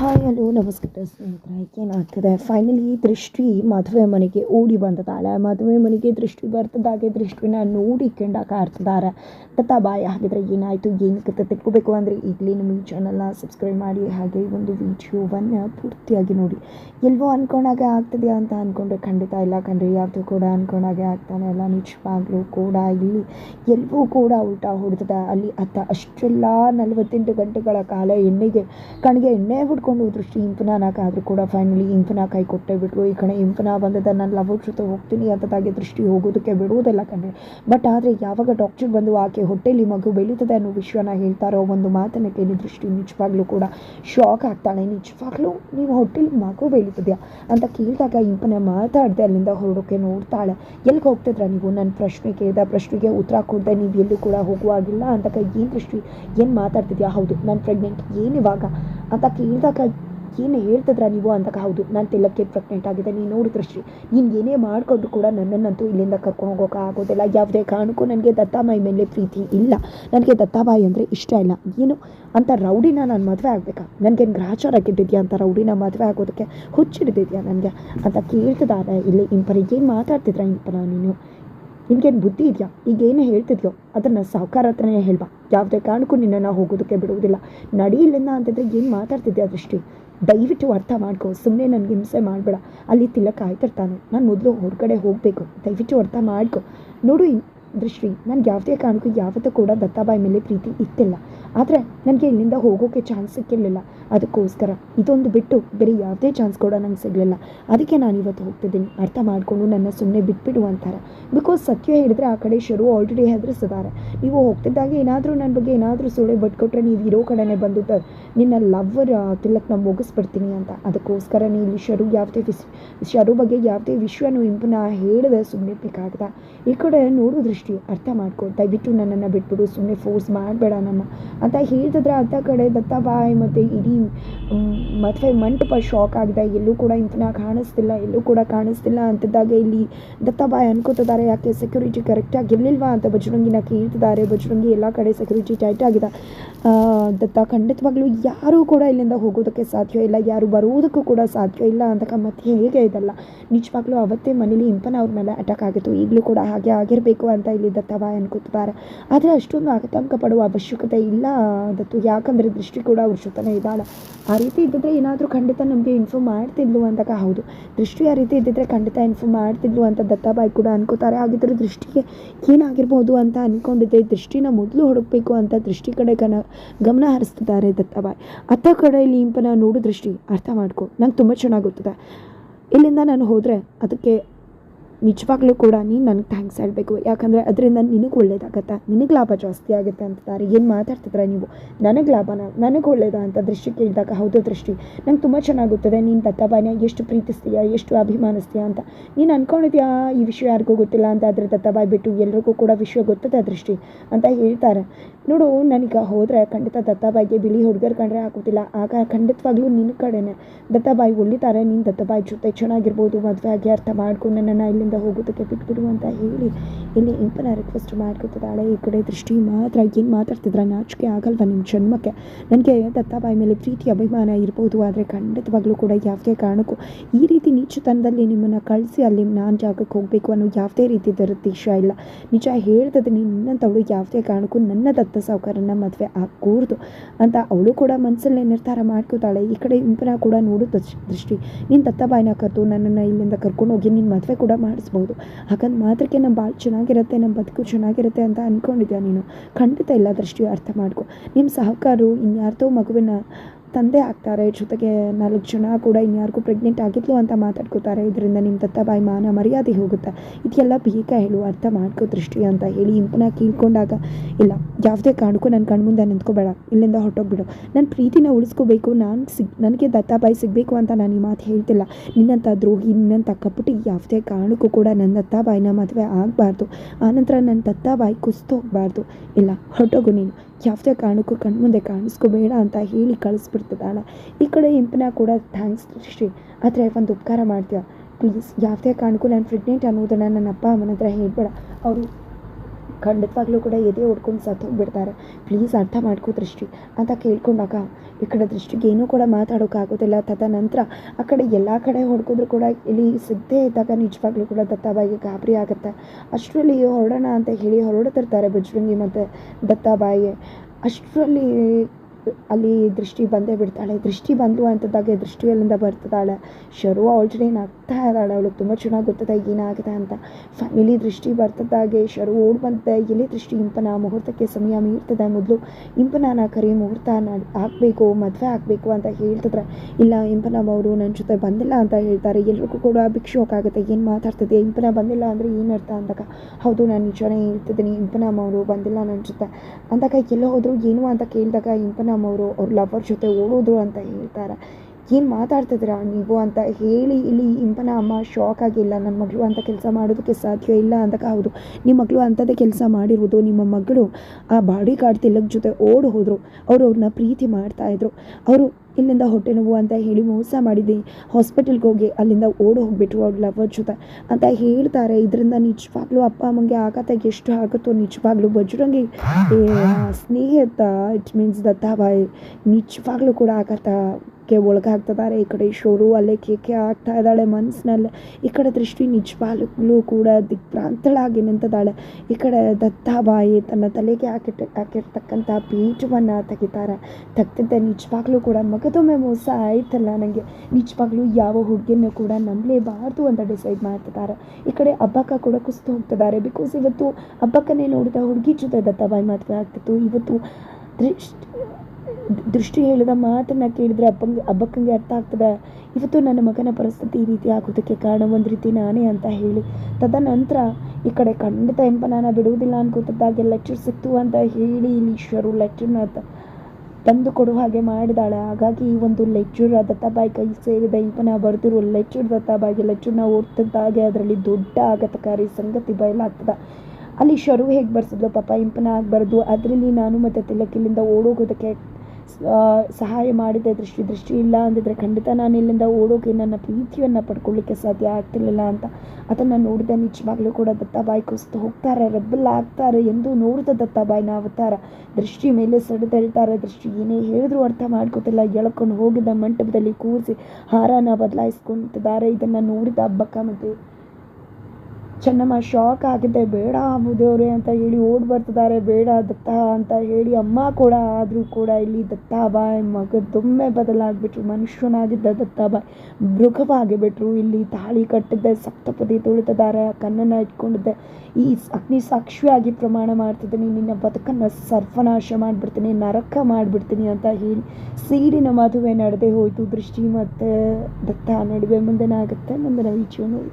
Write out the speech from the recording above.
Hi hello ನಮಸ್ಕಾರ ಸ್ನೇಹಿತರೆ. ಏನಾಗ್ತದೆ? ಫೈನಲಿ ದೃಷ್ಟಿ ಮದುವೆ ಮನೆಗೆ ಓಡಿ ಬಂದಿದ್ದಾಳೆ ಮದುವೆ ಮನೆಗೆ ದೃಷ್ಟಿ ಬರ್ತದಾಗೆ ದೃಷ್ಟಿನ ನೋಡಿ ಕೆಂಡಾಕ ಆಡ್ತಿದ್ದಾರೆ ದತ್ತ ಬಾಯ್ ಹಾಗಿದ್ರೆ ಏನಾಯಿತು? ಏನು ತೆಕ್ಕೋಬೇಕು ಅಂದರೆ ಈಗಲೇ ನಿಮ್ಮ ಈ ಚಾನಲ್ನ ಸಬ್ಸ್ಕ್ರೈಬ್ ಮಾಡಿ, ಹಾಗೆ ಒಂದು ವಿಡಿಯೋವನ್ನು ಪೂರ್ತಿಯಾಗಿ ನೋಡಿ. ಎಲ್ವೋ ಅನ್ಕೊಂಡಾಗೆ ಆಗ್ತದೆಯಾ ಅಂತ ಅಂದ್ಕೊಂಡ್ರೆ ಖಂಡಿತ ಇಲ್ಲ ಕಂಡ್ರೆ ಯಾವುದು ಕೂಡ ಅನ್ಕೊಂಡಾಗೆ ಆಗ್ತಾನೆ ಇಲ್ಲ. ನಿಜವಾಗ್ಲೂ ಕೂಡ ಇಲ್ಲಿ ಎಲ್ವೂ ಕೂಡ ಊಟ ಹೊಡೆದ ಅಲ್ಲಿ ಅತ್ತ ಅಷ್ಟೆಲ್ಲ ನಲವತ್ತೆಂಟು ಗಂಟೆಗಳ ಕಾಲ ಎಣ್ಣೆಗೆ ಕಣ್ಣಿಗೆ ಎಣ್ಣೆ ಬಿಡ್ಕೊಂಡು ದೃಷ್ಟಿ ಆದ್ರೂ ಕೂಡ ಫೈನಲಿ ಇಂಪುನಾ ಕೈ ಕೊಟ್ಟೇ ಬಿಟ್ರು ಈ ಕಡೆ ಇಂಪುನಾ ಬಂದದ ನಾನು ಲವ್ ಜೊತೆ ಹೋಗ್ತೀನಿ ಅಂತದಾಗಿ ದೃಷ್ಟಿ ಹೋಗೋದಕ್ಕೆ ಬಿಡುವುದಿಲ್ಲ ಕಣ್ರಿ ಬಟ್ ಆದರೆ ಯಾವಾಗ ಡಾಕ್ಟರ್ ಬಂದು ಆಕೆ ಹೊಟ್ಟೆಲಿ ಮಗು ಬೆಳೀತದೆ ಅನ್ನೋ ವಿಷಯನ ಹೇಳ್ತಾರೋ ಒಂದು ಮಾತನ್ನು ಕೇಳಿ ದೃಷ್ಟಿ ನಿಜವಾಗ್ಲೂ ಕೂಡ ಶಾಕ್ ಆಗ್ತಾಳೆ. ನಿಜವಾಗ್ಲೂ ನೀವು ಹೊಟ್ಟೆಲಿ ಮಗು ಬೆಳೀತದ್ಯಾ ಅಂತ ಕೇಳಿದಾಗ ಇಂಪುನಾ ಮಾತಾಡದೆ ಅಲ್ಲಿಂದ ಹೊರಡೋಕೆ ನೋಡ್ತಾಳೆ. ಎಲ್ಲಿಗೆ ಹೋಗ್ತಿದ್ರ ನೀವು? ನನ್ನ ಪ್ರಶ್ನೆ ಕೇಳಿದ ಪ್ರಶ್ನೆಗೆ ಉತ್ತರ ಕೊಡದೆ ನೀವು ಎಲ್ಲೂ ಕೂಡ ಹೋಗುವಾಗಿಲ್ಲ ಅಂತ ಏನು ದೃಷ್ಟಿ? ಏನು ಮಾತಾಡ್ತಿದ್ಯಾ? ಹೌದು, ನಾನು ಪ್ರೆಗ್ನೆಂಟ್ ಏನಿವಾಗ ಅಂತ ಕೇಳಿದಾಗ ಏನು ಹೇಳ್ತಿದ್ರ ನೀವು ಅಂದಾಗ ಹೌದು, ನಾನು ತಿಲ್ಲಕ್ಕೆ ಪ್ರೆಗ್ನೆಂಟ್ ಆಗಿದೆ ನೀನು ನೋಡು ಶ್ರೀ ನೀನು ಏನೇ ಮಾಡಿಕೊಂಡ್ರು ಕೂಡ ನನ್ನನ್ನಂತೂ ಇಲ್ಲಿಂದ ಕರ್ಕೊಂಡು ಹೋಗೋಕೆ ಆಗೋದಿಲ್ಲ. ಯಾವುದೇ ಕಾರಣಕ್ಕೂ ನನಗೆ ದತ್ತಾಬಾಯಿ ಮೇಲೆ ಪ್ರೀತಿ ಇಲ್ಲ. ನನಗೆ ದತ್ತಾಬಾಯಿ ಅಂದರೆ ಇಷ್ಟ ಇಲ್ಲ. ಏನು ಅಂತ ರೌಡಿನ ನಾನು ಮದುವೆ ಆಗಬೇಕಾ? ನನಗೇನು ಗ್ರಹಚಾರ ಕೆಟ್ಟಿದ್ಯಾ ಅಂತ ರೌಡಿನ ಮದುವೆ ಆಗೋದಕ್ಕೆ ಹುಚ್ಚಿಡ್ದಿದ್ಯಾ ನನಗೆ? ಅಂತ ಕೇಳ್ತಿದ್ದಾರೆ ಇಲ್ಲಿ ಇಂಪರಿಗೆ ಏನು ಮಾತಾಡ್ತಿದ್ರ ಇಂಪನ ನೀನು? ನಿನಗೇನು ಬುದ್ಧಿ ಇದೆಯಾ? ಈಗೇನು ಹೇಳ್ತಿದ್ಯೋ? ಅದನ್ನು ಸಾಹುಕಾರ ಹತ್ರನೇ ಹೇಳ್ಬಾ. ಯಾವುದೇ ಕಾರಣಕ್ಕೂ ನಿನ್ನನ್ನು ಹೋಗೋದಕ್ಕೆ ಬಿಡುವುದಿಲ್ಲ. ನಡಿ ಇಲ್ಲಿಂದ ಅಂತಂದರೆ ಏನು ಮಾತಾಡ್ತಿದ್ಯಾ ದೃಷ್ಟಿ? ದಯವಿಟ್ಟು ಅರ್ಥ ಮಾಡ್ಕೊ. ಸುಮ್ಮನೆ ನನಗೆ ಹಿಂಸೆ ಮಾಡಬೇಡ. ಅಲ್ಲಿ ತಿಲಕ ಆಯ್ತಿರ್ತಾನೆ. ನಾನು ಮೊದಲು ಹೊರಗಡೆ ಹೋಗಬೇಕು. ದಯವಿಟ್ಟು ಅರ್ಥ ಮಾಡ್ಕೊ. ನೋಡು ದೃಷ್ಟಿ ನನಗೆ ಯಾವುದೇ ಕಾರಣಕ್ಕೂ ಯಾವತ್ತೂ ಕೂಡ ದತ್ತಾಬಾಯಿ ಮೇಲೆ ಪ್ರೀತಿ ಇತ್ತಿಲ್ಲ ಆದರೆ ನನಗೆ ಇಲ್ಲಿಂದ ಹೋಗೋಕ್ಕೆ ಚಾನ್ಸ್ ಸಿಕ್ಕಿರಲಿಲ್ಲ. ಅದಕ್ಕೋಸ್ಕರ ಇದೊಂದು ಬಿಟ್ಟು ಬೇರೆ ಯಾವುದೇ ಚಾನ್ಸ್ ಕೂಡ ನಂಗೆ ಸಿಗಲಿಲ್ಲ. ಅದಕ್ಕೆ ನಾನು ಇವತ್ತು ಹೋಗ್ತಿದ್ದೀನಿ. ಅರ್ಥ ಮಾಡಿಕೊಂಡು ನನ್ನ ಸುಮ್ಮನೆ ಬಿಟ್ಬಿಡು ಅಂತಾರೆ. ಬಿಕಾಸ್ ಸತ್ಯ ಹೇಳಿದರೆ ಆ ಕಡೆ ಶರು ಆಲ್ರೆಡಿ ಹೆದರಿಸಿದ್ದಾರೆ ನೀವು ಹೋಗ್ತಿದ್ದಾಗ ಏನಾದರೂ ನನ್ನ ಬಗ್ಗೆ ಏನಾದರೂ ಸುಳ್ಳು ಬಟ್ಕೊಟ್ರೆ ನೀವು ಇರೋ ಕಡೆನೇ ಬಂದು ನಿನ್ನ ಲವ್ವರ್ ತಿಲಕ್ನ ಮುಗಿಸ್ಬಿಡ್ತೀನಿ ಅಂತ. ಅದಕ್ಕೋಸ್ಕರ ನೀವು ಇಲ್ಲಿ ಶರು ಯಾವುದೇ ವಿಶ್ ಶರು ಬಗ್ಗೆ ಯಾವುದೇ ವಿಷಯನೂ ಇಂಪನ ಹೇಳಿದೆ ಸುಮ್ಮನೆ ಬೇಕಾಗ್ದ ಈ ಕಡೆ ನೋಡು ದೃಷ್ಟಿ ಅರ್ಥ ಮಾಡ್ಕೊ, ದಯವಿಟ್ಟು ನನ್ನನ್ನು ಬಿಟ್ಬಿಡು ಸುಮ್ಮನೆ ಫೋರ್ಸ್ ಮಾಡಬೇಡ ನನ್ನ ಅಂತ ಹೇಳ್ತಿದ್ರೆ ಅರ್ಥ ಕಡೆ ದತ್ತಾಬಾಯಿ ಮತ್ತು ಇಡೀ ಮದುವೆ ಮಂಟಪ ಶಾಕ್ ಆಗಿದೆ. ಎಲ್ಲೂ ಕೂಡ ಇಂಪನ ಕಾಣಿಸ್ತಿಲ್ಲ, ಎಲ್ಲೂ ಕೂಡ ಕಾಣಿಸ್ತಿಲ್ಲ ಅಂತಿದ್ದಾಗ ಇಲ್ಲಿ ದತ್ತಾಬಾಯಿ ಅನ್ಕೋತಿದ್ದಾರೆ. ಯಾಕೆ ಸೆಕ್ಯೂರಿಟಿ ಕರೆಕ್ಟಾಗಿ ಇರಲಿಲ್ವಾ ಅಂತ ಬಜರಂಗಿನ ಕೇಳ್ತಿದ್ದಾರೆ. ಬಜರಂಗಿ ಎಲ್ಲ ಕಡೆ ಸೆಕ್ಯೂರಿಟಿ ಟೈಟ್ ಆಗಿದೆ. ದತ್ತ ಖಂಡಿತವಾಗ್ಲೂ ಯಾರೂ ಕೂಡ ಇಲ್ಲಿಂದ ಹೋಗೋದಕ್ಕೆ ಸಾಧ್ಯ ಇಲ್ಲ. ಯಾರು ಬರುವುದಕ್ಕೂ ಕೂಡ ಸಾಧ್ಯ ಇಲ್ಲ ಅಂತ ಮತ್ತೆ ಹೇಗೆ ಇದಲ್ಲ. ನಿಜವಾಗ್ಲೂ ಅವತ್ತೇ ಮನೇಲಿ ಇಂಪನ ಅವ್ರ ಮೇಲೆ ಅಟ್ಯಾಕ್ ಆಗಿತ್ತು. ಈಗಲೂ ಕೂಡ ಹಾಗೆ ಆಗಿರಬೇಕು ಅಂತ ಇಲ್ಲಿ ತವ ಅನ್ಕೋತಾರೆ ಆದರೆ ಅಷ್ಟೊಂದು ಆತಂಕ ಪಡುವ ಅವಶ್ಯಕತೆ ಇಲ್ಲ ದತ್ತು. ಯಾಕಂದರೆ ದೃಷ್ಟಿ ಕೂಡ ಅವ್ರ ಜೊತೆನೇ ಇದ್ದಾಳೆ. ಆ ರೀತಿ ಇದ್ದಿದ್ರೆ ಏನಾದರೂ ಖಂಡಿತ ನಮಗೆ ಇನ್ಫಾರ್ಮ್ ಮಾಡ್ತಿದ್ಲು ಅಂದಾಗ ಹೌದು. ದೃಷ್ಟಿ ಆ ರೀತಿ ಇದ್ದಿದ್ರೆ ಖಂಡಿತ ಇನ್ಫಾರ್ಮ್ ಮಾಡ್ತಿದ್ಲು ಅಂತ ದತ್ತಾಬಾಯಿ ಕೂಡ ಅನ್ಕೋತಾರೆ. ಹಾಗಿದ್ರೆ ದೃಷ್ಟಿಗೆ ಏನಾಗಿರ್ಬೋದು ಅಂತ ಅಂದ್ಕೊಂಡಿದ್ದೆ ದೃಷ್ಟಿನ ಮೊದಲು ಹುಡುಕಬೇಕು ಅಂತ ದೃಷ್ಟಿ ಕಡೆ ಗನ ಗಮನ ಹರಿಸ್ತಿದ್ದಾರೆ ದತ್ತಾಬಾಯಿ. ಅತ್ತ ಕಡೆ ಇಲ್ಲಿ ಇಂಪನ ನೋಡು ದೃಷ್ಟಿ. ಅರ್ಥ ಮಾಡ್ಕೊ. ನಂಗೆ ತುಂಬ ಚೆನ್ನಾಗಿ ಗೊತ್ತದೆ. ಇಲ್ಲಿಂದ ನಾನು ಹೋದರೆ ಅದಕ್ಕೆ ನಿಜವಾಗ್ಲೂ ಕೂಡ ನೀನು ನನಗೆ ಥ್ಯಾಂಕ್ಸ್ ಹೇಳಬೇಕು. ಯಾಕಂದರೆ ಅದರಿಂದ ನಿನಗೆ ಒಳ್ಳೇದಾಗತ್ತೆ? ನಿನಗೆ ಲಾಭ ಜಾಸ್ತಿ ಆಗುತ್ತೆ ಅಂತಾರೆ ಏನು ಮಾತಾಡ್ತಿದ್ರೆ ನೀವು? ನನಗೆ ಲಾಭನ, ನನಗೆ ಒಳ್ಳೇದ ಅಂತ ದೃಷ್ಟಿ ಕೇಳಿದಾಗ ಹೌದು ದೃಷ್ಟಿ. ನಂಗೆ ತುಂಬ ಚೆನ್ನಾಗುತ್ತದೆ. ನೀನು ದತ್ತಾಬಾಯಿನ ಎಷ್ಟು ಪ್ರೀತಿಸ್ತೀಯಾ, ಎಷ್ಟು ಅಭಿಮಾನಿಸ್ತೀಯಾ ಅಂತ. ನೀನು ಅಂದ್ಕೊಂಡಿದ್ಯಾ ಈ ವಿಷಯ ಯಾರಿಗೂ ಗೊತ್ತಿಲ್ಲ ಅಂತ, ಆದರೆ ದತ್ತಾಬಾಯಿ ಬಿಟ್ಟು ಎಲ್ರಿಗೂ ಕೂಡ ವಿಷಯ ಗೊತ್ತದೆ ದೃಷ್ಟಿ ಅಂತ ಹೇಳ್ತಾರೆ. ನೋಡು ನನಗೆ ಹೋದರೆ ಖಂಡಿತ ದತ್ತಾಬಾಯಿಗೆ ಬಿಳಿ ಹುಡುಗರು ಕಂಡ್ರೆ ಆಗೋದಿಲ್ಲ. ಆಗ ಖಂಡಿತವಾಗ್ಲೂ ನಿನ್ನ ಕಡೆನೇ ದತ್ತಾಬಾಯಿ ಒಳ್ಳಿತಾರೆ ನೀನು ದತ್ತಾಬಾಯಿ ಜೊತೆ ಚೆನ್ನಾಗಿರ್ಬೋದು, ಮದುವೆ ಆಗಿ ಅರ್ಥ ಮಾಡ್ಕೊಂಡು ನನ್ನನ್ನು ಇಲ್ಲಿಂದ ಹೋಗೋದಕ್ಕೆ ಬಿಟ್ಬಿಡು ಅಂತ ಹೇಳಿ ಇಲ್ಲಿ ಇಂಪನ ರಿಕ್ವೆಸ್ಟ್ ಮಾಡ್ಕೊತಿದ್ದಾಳೆ. ಈ ಕಡೆ ದೃಷ್ಟಿ ಮಾತ್ರ ಏನು ಮಾತಾಡ್ತಿದ್ರೆ? ನಾಚಿಕೆ ಆಗಲ್ವ ನಿಮ್ಮ ಜನ್ಮಕ್ಕೆ? ನನಗೆ ದತ್ತಾಬಾಯಿ ಮೇಲೆ ಪ್ರೀತಿ, ಅಭಿಮಾನ ಇರ್ಬೋದು. ಆದರೆ ಖಂಡಿತವಾಗ್ಲೂ ಕೂಡ ಯಾವುದೇ ಕಾರಣಕ್ಕೂ ಈ ರೀತಿ ನೀಚುತನದಲ್ಲಿ ನಿಮ್ಮನ್ನು ಕಳಿಸಿ ಅಲ್ಲಿ ನಾನು ಜಾಗಕ್ಕೆ ಹೋಗಬೇಕು ಅನ್ನೋ ಯಾವುದೇ ರೀತಿ ದುರುದ್ದೇಶ ಇಲ್ಲ. ನಿಜ ಹೇಳ್ತದೆ ನಿನ್ನಂಥವಳು ಯಾವುದೇ ಕಾರಣಕ್ಕೂ ನನ್ನ ದತ್ತ ಸಾವುಕಾರನ ಮದುವೆ ಆಗಕೂಡ್ದು ಅಂತ ಅವಳು ಕೂಡ ಮನಸ್ಸಲ್ಲೇ ನಿರ್ಧಾರ ಮಾಡ್ಕೋತಾಳೆ. ಈ ಕಡೆ ಇಂಪನ ಕೂಡ ನೋಡು ದೃಷ್- ದೃಷ್ಟಿ. ನೀನು ದತ್ತಾಬಾಯಿನ ಕರೆದು ನನ್ನನ್ನು ಇಲ್ಲಿಂದ ಕರ್ಕೊಂಡು ಹೋಗಿ ನಿನ್ನ ಮದುವೆ ಕೂಡ ಮಾಡಿಸ್ಬೋದು. ಹಾಗಂತ ಮಾತ್ರಕ್ಕೆ ನಮ್ಮ ಭಾಳ ಚೆನ್ನಾಗಿರುತ್ತೆ ನಮ್ಮ ಬದುಕು ಚೆನ್ನಾಗಿರುತ್ತೆ ಅಂತ ಅಂದ್ಕೊಂಡಿದ್ಯಾ ನೀನು? ಖಂಡಿತ ಇಲ್ಲ ದೃಷ್ಟಿ ಅರ್ಥ ಮಾಡ್ಕೊ. ನಿಮ್ಮ ಸಹಕಾರರು ಇನ್ಯಾರ್ದೋ ಮಗುವಿನ ತಂದೆ ಆಗ್ತಾರೆ, ಜೊತೆಗೆ ನಾಲ್ಕು ಜನ ಕೂಡ ಇನ್ಯಾರಿಗೂ ಪ್ರೆಗ್ನೆಂಟ್ ಆಗಿದ್ಲು ಅಂತ ಮಾತಾಡ್ಕೋತಾರೆ. ಇದರಿಂದ ನಿಮ್ಮ ಬಾಯಿ ಮಾನ ಮರ್ಯಾದೆ ಹೋಗುತ್ತೆ. ಇದೆಲ್ಲ ಬೇಗ ಹೇಳು ಅರ್ಥ ಮಾಡ್ಕೋ ದೃಷ್ಟಿ ಅಂತ ಹೇಳಿ ಇಂಪನ ಕೀಳ್ಕೊಂಡಾಗ, ಇಲ್ಲ, ಯಾವುದೇ ಕಾರಣಕ್ಕೂ ನನ್ನ ಕಣ್ಮುಂದೆ ನಿಂತ್ಕೋಬೇಡ, ಇಲ್ಲಿಂದ ಹೊರಟೋಗ್ಬಿಡು. ನನ್ನ ಪ್ರೀತಿನ ಉಳಿಸ್ಕೋಬೇಕು, ನಾನು ಸಿಗ್, ನನಗೆ ದತ್ತಾಬಾಯಿ ಸಿಗಬೇಕು ಅಂತ ನಾನು ಈ ಮಾತು ಹೇಳ್ತಿಲ್ಲ. ನಿನ್ನಂಥ ದ್ರೋಹಿ ನಿನ್ನಂಥ ಕಪ್ಪುಟಿ ಯಾವುದೇ ಕಾರಣಕ್ಕೂ ಕೂಡ ನನ್ನ ದತ್ತಾಬಾಯಿನ ಮದುವೆ ಆಗಬಾರ್ದು. ಆನಂತರ ನನ್ನ ದತ್ತಾಬಾಯಿ ಕುಸ್ತೋಗ್ಬಾರ್ದು ಇಲ್ಲ, ಹೊರಟೋಗು ನೀನು. ಯಾವುದೇ ಕಾರಣಕ್ಕೂ ಕಣ್ಮುಂದೆ ಕಾಣಿಸ್ಕೋಬೇಡ ಅಂತ ಹೇಳಿ ಕಳಿಸ್ಬಿಡ್ತದಲ್ಲ ಈ ಕಡೆ ಇಂಪನ ಕೂಡ ಥ್ಯಾಂಕ್ಸ್ ಸೃಷ್ಟಿ ಆದರೆ ಒಂದು ಉಪಕಾರ ಮಾಡ್ತೀಯ? ಪ್ಲೀಸ್ ಯಾವುದೇ ಕಾರಣಕ್ಕೂ ನಾನು ಪ್ರೆಗ್ನೆಂಟ್ ಅನ್ನೋದನ್ನು ನನ್ನ ಅಪ್ಪ ಅಮ್ಮನ ಹತ್ರ ಹೇಳ್ಬೇಡ. ಅವರು ಖಂಡಿತವಾಗ್ಲೂ ಕೂಡ ಎದೆ ಹೊಡ್ಕೊಂಡು ಸತ್ತು ಹೋಗ್ಬಿಡ್ತಾರೆ. ಪ್ಲೀಸ್ ಅರ್ಥ ಮಾಡ್ಕೋ ದೃಷ್ಟಿ ಅಂತ ಕೇಳ್ಕೊಂಡಾಗ ಈ ಕಡೆ ದೃಷ್ಟಿಗೆ ಏನೂ ಕೂಡ ಮಾತಾಡೋಕ್ಕಾಗೋದಿಲ್ಲ ತದನಂತರ ಆ ಕಡೆ ಎಲ್ಲ ಕಡೆ ಹೊಡ್ಕೊಂಡ್ರು ಕೂಡ ಇಲ್ಲಿ ಸಿಗದೇ ಇದ್ದಾಗ ನಿಜವಾಗ್ಲೂ ಕೂಡ ದತ್ತಾಬಾಯಿಗೆ ಗಾಬರಿ ಆಗುತ್ತೆ. ಅಷ್ಟರಲ್ಲಿ ಹೊರಡೋಣ ಅಂತ ಹೇಳಿ ಹೊರಡ್ತಿರ್ತಾರೆ ಬಜರಂಗಿ ಮತ್ತು ದತ್ತಾಬಾಯಿ. ಅಷ್ಟರಲ್ಲಿ ಅಲ್ಲಿ ದೃಷ್ಟಿ ಬಂದೇ ಬಿಡ್ತಾಳೆ. ದೃಷ್ಟಿ ಬಂದು ಅಂತದಾಗೆ ದೃಷ್ಟಿ ಅಲ್ಲಿಂದ ಬರ್ತಿದ್ದಾಳೆ ಶರು ಆಲ್ರೆಡಿ ನಗ್ತಾ ಇದ್ದಾಳೆ. ಅವಳಿಗೆ ತುಂಬ ಚೆನ್ನಾಗಿ ಗೊತ್ತದೆ ಏನಾಗಿದೆ ಅಂತ. ಫ್ಯಾಮಿಲಿ ದೃಷ್ಟಿ ಬರ್ತಿದ್ದಾಗೆ ಶರು ಓಡಿ ಬಂತೆ ಎಲ್ಲಿ ದೃಷ್ಟಿ? ಇಂಪನ ಮುಹೂರ್ತಕ್ಕೆ ಸಮಯ ಮೀರ್ತದೆ ಮೊದಲು. ಇಂಪನ ಕರಿ ಮುಹೂರ್ತ ಹಾಕಬೇಕು ಮದುವೆ ಹಾಕಬೇಕು ಅಂತ ಹೇಳ್ತಿದ್ರೆ, ಇಲ್ಲ ಇಂಪನಮ್ಮ ಅವರು ನನ್ನ ಜೊತೆ ಬಂದಿಲ್ಲ ಅಂತ ಹೇಳ್ತಾರೆ. ಎಲ್ರಿಗೂ ಕೂಡ ಭಿಕ್ಷೋಕ್ ಆಗುತ್ತೆ ಏನು ಮಾತಾಡ್ತಿದ್ದೆ ಇಂಪನ ಬಂದಿಲ್ಲ ಅಂದರೆ ಏನು ಅರ್ಥ ಅಂದಾಗ? ಹೌದು, ನಾನು ನಿಜನೇ ಹೇಳ್ತಿದ್ದೀನಿ. ಇಂಪನಮ್ಮ ಅವರು ಬಂದಿಲ್ಲ ನನ್ನ ಜೊತೆ. ಅಂದಾಗ ಎಲ್ಲೋ ಹೋದರೂ ಏನು ಅಂತ ಕೇಳಿದಾಗ ಇಂಪನಮ್ ಅವರು ಅವ್ರ ಲವರ್ ಜೊತೆ ಓಡೋದು ಅಂತ ಹೇಳ್ತಾರೆ. ಏನು ಮಾತಾಡ್ತಿದ್ದೀರಾ ನೀವು ಅಂತ ಹೇಳಿ ಇಲ್ಲಿ ಇಂಪನ ಅಮ್ಮ ಶಾಕ್ ಆಗಿಲ್ಲ ನನ್ನ ಮಗಳು ಅಂತ ಕೆಲಸ ಮಾಡೋದಕ್ಕೆ ಸಾಧ್ಯ ಇಲ್ಲ ಅಂತ ಹೌದು ನಿಮ್ಮ ಮಗಳು ಅಂಥದ್ದೇ ಕೆಲಸ ಮಾಡಿರೋದು, ನಿಮ್ಮ ಮಗಳು ಆ ಬಾಡಿ ಗಾರ್ಡ್ ತಿಲಕ್ ಜೊತೆ ಓಡಿ ಹೋದರು. ಅವರು ಅವ್ರನ್ನ ಪ್ರೀತಿ ಮಾಡ್ತಾಯಿದ್ರು ಅವರು ಇಲ್ಲಿಂದ ಹೊಟ್ಟೆ ನೋವು ಅಂತ ಹೇಳಿ ಮೋಸ ಮಾಡಿದೆ. ಹಾಸ್ಪಿಟಲ್ಗೆ ಹೋಗಿ ಅಲ್ಲಿಂದ ಓಡಿ ಹೋಗ್ಬಿಟ್ರು ಅವ್ರ ಲವರ್ ಜೊತೆ ಅಂತ ಹೇಳ್ತಾರೆ. ಇದರಿಂದ ನಿಜವಾಗ್ಲೂ ಅಪ್ಪ ಅಮ್ಮಂಗೆ ಆಘಾತ ಎಷ್ಟು ಆಗುತ್ತೋ ನಿಜವಾಗ್ಲೂ ಬಜರಂಗಿ. ಸ್ನೇಹಿತ ಇಟ್ ಮೀನ್ಸ್ ದತ್ತಾಬಾಯಿ ನಿಜವಾಗ್ಲೂ ಕೂಡ ಆಘಾತಕ್ಕೆ ಒಳಗಾಗ್ತಿದ್ದಾರೆ ಈ ಕಡೆ ಶೋರು, ಅಲ್ಲೇ ಕೇಕೆ ಆಗ್ತಾ ಇದ್ದಾಳೆ ಮನಸ್ಸಿನಲ್ಲಿ ಈ ಕಡೆ ದೃಷ್ಟಿ ನಿಜವಾಗ್ಲೂ ಕೂಡ ದಿಗ್ಭ್ರಾಂತಳಾಗಿ ನಿಂತಿದ್ದಾಳೆ. ಈ ಕಡೆ ದತ್ತಾಬಾಯಿ ತನ್ನ ತಲೆಗೆ ಹಾಕಿಟ್ಟ, ಹಾಕಿರ್ತಕ್ಕಂಥ ಪೀಠವನ್ನು ತೆಗಿತಾರೆ. ತೆಗ್ದಿದ್ದೆ ನಿಜವಾಗ್ಲೂ ಕೂಡ ಮಗದೊಮ್ಮೆ ಮೋಸ ಆಯ್ತಲ್ಲ ನನಗೆ ನಿಜವಾಗ್ಲೂ ಯಾವ ಹುಡುಗಿನೂ ಕೂಡ ನಂಬಲೇಬಾರ್ದು ಅಂತ ಡಿಸೈಡ್ ಮಾಡ್ತಿದ್ದಾರೆ. ಈ ಕಡೆ ಹಬ್ಬಕ್ಕ ಕೂಡ ಕುಸ್ತು ಹೋಗ್ತಿದ್ದಾರೆ. ಬಿಕಾಸ್ ಇವತ್ತು ಹಬ್ಬಕ್ಕನೇ ನೋಡಿದ ಹುಡುಗಿ ಜೊತೆ ದತ್ತಾಬಾಯಿ ಮದುವೆ ಆಗ್ತಿತ್ತು. ಇವತ್ತು ದೃಷ್ಟಿ ದೃಷ್ಟಿ ಹೇಳಿದ ಮಾತನ್ನು ಕೇಳಿದರೆ ಅಪ್ಪಂಗೆ, ಅಬ್ಬಕ್ಕಂಗೆ ಅರ್ಥ ಆಗ್ತದೆ. ಇವತ್ತು ನನ್ನ ಮಗನ ಪರಿಸ್ಥಿತಿ ಈ ರೀತಿ ಆಗೋದಕ್ಕೆ ಕಾರಣ ಒಂದು ರೀತಿ ನಾನೇ ಅಂತ ಹೇಳಿ. ತದನಂತರ ಈ ಕಡೆ ಖಂಡಿತ ಎಂಪನಾನ ಬಿಡುವುದಿಲ್ಲ ಅನ್ಕೋತಿದ್ದಾಗೆ ಲೆಕ್ಚರ್ ಸಿಕ್ತು ಅಂತ ಹೇಳಿ ಈಶ್ವರು ಲೆಕ್ಚರ್ನ ತಂದು ಕೊಡುವ ಹಾಗೆ ಮಾಡಿದಾಳೆ. ಹಾಗಾಗಿ ಈ ಒಂದು ಲೆಕ್ಚರ್ ದತ್ತಾಬಾಯಿ ಕೈ ಸೇರಿದ ಇಂಪನ ಬರೆದಿರೋ ಲೆಕ್ಚರ್ ದತ್ತಾಬಾಯಿಗೆ ಲೆಕ್ಚರ್ನ ಓದ್ತಿದ್ದಾಗೆ ಅದರಲ್ಲಿ ದೊಡ್ಡ ಆಘಾತಕಾರಿ ಸಂಗತಿ ಬಯಲಾಗ್ತದೆ. ಅಲ್ಲಿ ಶರು ಹೇಗೆ ಬರ್ಸಿದ್ಲು ಪಾಪ ಇಂಪನ ಆಗಬಾರ್ದು ಅದರಲ್ಲಿ ನಾನು ಮತ್ತು ತಿಲಕಿಲ್ಲಿಂದ ಓಡೋಗೋದಕ್ಕೆ ಸಹಾಯ ಮಾಡಿದೆ, ದೃಷ್ಟಿ ದೃಷ್ಟಿ ಇಲ್ಲ ಅಂದಿದ್ರೆ ಖಂಡಿತ ನಾನು ಇಲ್ಲಿಂದ ಓಡೋಕೆ ನನ್ನ ಪ್ರೀತಿಯನ್ನು ಪಡ್ಕೊಳ್ಳಿಕ್ಕೆ ಸಾಧ್ಯ ಆಗ್ತಿರ್ಲಿಲ್ಲ ಅಂತ. ಅದನ್ನು ನೋಡಿದ, ನಿಜವಾಗ್ಲೂ ಕೂಡ ದತ್ತಾಬಾಯಿ ಕುಸಿದು ಹೋಗ್ತಾರೆ ರೆಬ್ಬಲ್ ಆಗ್ತಾರೆ ಎಂದು ನೋಡಿದ ದತ್ತಾಬಾಯಿನ ಅವತಾರ. ದೃಷ್ಟಿ ಮೇಲೆ ಸೆಳೆದೇಳ್ತಾರೆ ದೃಷ್ಟಿ ಏನೇ ಹೇಳಿದ್ರು ಅರ್ಥ ಮಾಡ್ಕೋತಿಲ್ಲ, ಎಳ್ಕೊಂಡು ಹೋಗಿದ್ದ ಮಂಟಪದಲ್ಲಿ ಕೂರಿಸಿ ಹಾರನ ಬದಲಾಯಿಸ್ಕೊಂತಿದ್ದಾರೆ. ಇದನ್ನು ನೋಡಿದ ಹಬ್ಬಕ್ಕ ಮತ್ತು ಚೆನ್ನಮ್ಮ ಶಾಕ್ ಆಗಿದೆ. ಬೇಡ ಮುದೇವ್ರೆ ಅಂತ ಹೇಳಿ ಓಡಿ ಬರ್ತಿದ್ದಾರೆ. ಬೇಡ ದತ್ತ ಅಂತ ಹೇಳಿ ಅಮ್ಮ ಕೂಡ, ಆದರೂ ಕೂಡ ಇಲ್ಲಿ ದತ್ತಾಬಾಯಿ ಮಗದೊಮ್ಮೆ ಬದಲಾಗ್ಬಿಟ್ರು. ಮನುಷ್ಯನಾಗಿದ್ದ ದತ್ತಾಬಾಯಿ ಮೃಗವಾಗಿಬಿಟ್ರು ಇಲ್ಲಿ ತಾಳಿ ಕಟ್ಟಿದ್ದೆ, ಸಪ್ತಪದಿ ತುಳಿತಿದ್ದಾರೆ, ಕಣ್ಣನ್ನು ಇಟ್ಕೊಂಡಿದ್ದೆ. ಈ ಅಗ್ನಿ ಸಾಕ್ಷಿಯಾಗಿ ಪ್ರಮಾಣ ಮಾಡ್ತಿದ್ದೀನಿ. ನಿನ್ನ ಬದುಕನ್ನು ಸರ್ವನಾಶ ಮಾಡಿಬಿಡ್ತೀನಿ, ನರಕ ಮಾಡಿಬಿಡ್ತೀನಿ ಅಂತ ಹೇಳಿ ಸೀಡಿನ ಮದುವೆ ನಡೆದೇ ಹೋಯಿತು. ದೃಷ್ಟಿ ಮತ್ತು ದತ್ತ ನಡುವೆ ಮುಂದೆನಾಗುತ್ತೆ? ಮುಂದಿನ ನೋಡಿ.